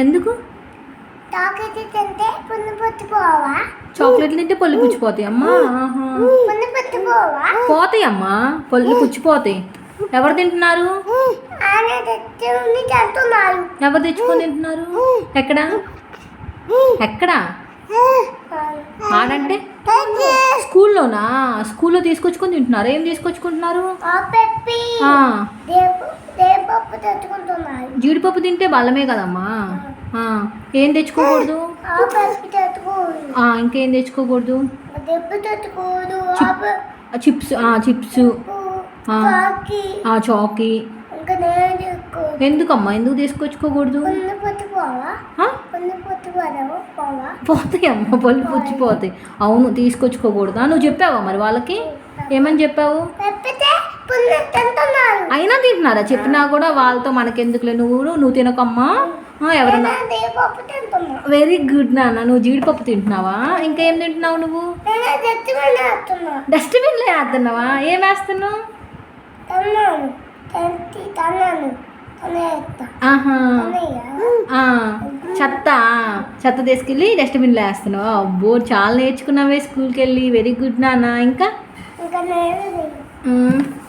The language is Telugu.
ఎందుకు? తాకైతే తింటే చాక్లెట్లు తింటే పళ్ళు పుచ్చిపోతాయి అమ్మా. పోతాయి అమ్మా. పళ్ళు పుచ్చిపోతాయి. ఎవరు తింటున్నారు? ఎవరు తెచ్చుకొని తింటున్నారు? ఎక్కడ? ఎక్కడ? ఆడంటే? స్కూల్లోనా? స్కూల్లో తీసుకొచ్చుకొని తింటున్నారు? ఏం తీసుకొచ్చుకుంటున్నారు? జీడిపప్పు తింటే బలమే కదమ్మా. ఏం తెచ్చుకోకూడదు? ఇంకేం తెచ్చుకోకూడదు? Chips chips. చాకీ. ఎందుకమ్మా? ఎందుకు తీసుకొచ్చుకోకూడదు పోతాయి అమ్మ పళ్ళు పుచ్చిపోతాయి అవును తీసుకొచ్చుకోకూడదు. నువ్వు చెప్పావా మరి వాళ్ళకి? ఏమని చెప్పావు? అయినా తింటున్నారా? చెప్పినా కూడా వాళ్ళతో మనకెందుకులే? నువ్వు నువ్వు తినకమ్మా. ఎవరన్నా? వెరీ గుడ్ నాన్న. నువ్వు జీడిపప్పు తింటున్నావా? ఇంకేం తింటున్నావు నువ్వు? డస్ట్బిన్లో వేస్తున్నావా ఏం వేస్తున్నావు? చెత్త. చెత్త తీసుకెళ్ళి డస్ట్బిన్లో వేస్తున్నావా? అబ్బో చాలా నేర్చుకున్నావే స్కూల్కి వెళ్ళి వెరీ గుడ్ నాన్న. ఇంకా? ఇంకా.